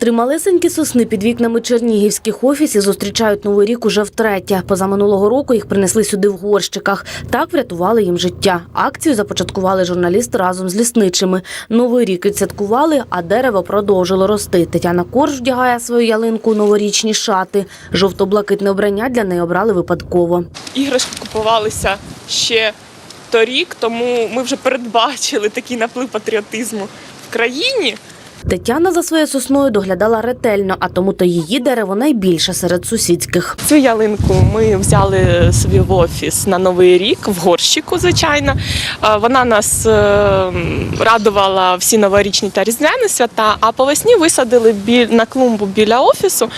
Три малесенькі сосни під вікнами чернігівських офісів зустрічають новий рік уже втретє. Позаминулого року їх принесли сюди в горщиках. Так врятували їм життя. Акцію започаткували журналісти разом з лісничими. Новий рік відсвяткували, а дерево продовжило рости. Тетяна Корж вдягає свою ялинку у новорічні шати. Жовто-блакитне обрання для неї обрали випадково. іграшки купувалися ще торік, тому ми вже передбачили такий наплив патріотизму в країні. Тетяна за своєю сосною доглядала ретельно, а тому то її дерево найбільше серед сусідських. Цю ялинку ми взяли собі в офіс на новий рік в горщику, звичайно. Вона нас е, радувала всі новорічні та різдвяні свята. А по весні висадили на клумбу біля офісу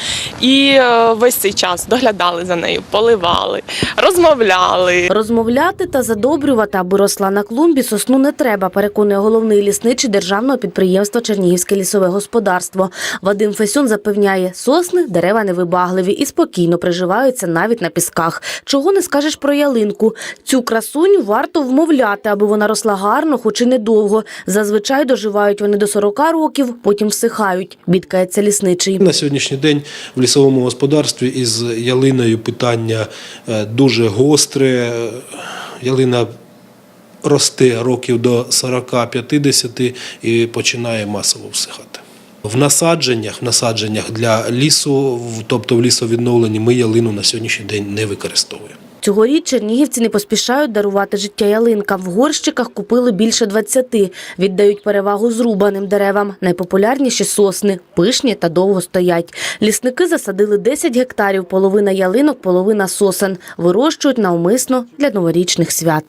і е, весь цей час доглядали за нею, поливали, розмовляли. Розмовляти та задобрювати, аби росла на клумбі, сосну не треба, переконує головний лісничий державного підприємства Чернігівське лісове господарство. Вадим Фесюн запевняє, сосни дерева невибагливі і спокійно приживаються навіть на пісках. Чого не скажеш про ялинку? Цю красуню варто вмовляти, аби вона росла гарно, хоч і недовго. Зазвичай доживають вони до 40 років, потім всихають, бідкається лісничий. На сьогоднішній день в лісовому господарстві із ялиною питання е, дуже гостре. Е, Ялина росте років до 40-50 і починає масово всихати. В насадженнях, в насадженнях для лісу, тобто в лісовідновленні, ми ялину на сьогоднішній день не використовуємо. Цьогоріч чернігівці не поспішають дарувати життя ялинкам. В горщиках купили більше 20. Віддають перевагу зрубаним деревам. Найпопулярніші сосни, пишні та довго стоять. Лісники засадили 10 гектарів, половина ялинок, половина сосен. Вирощують навмисно для новорічних свят.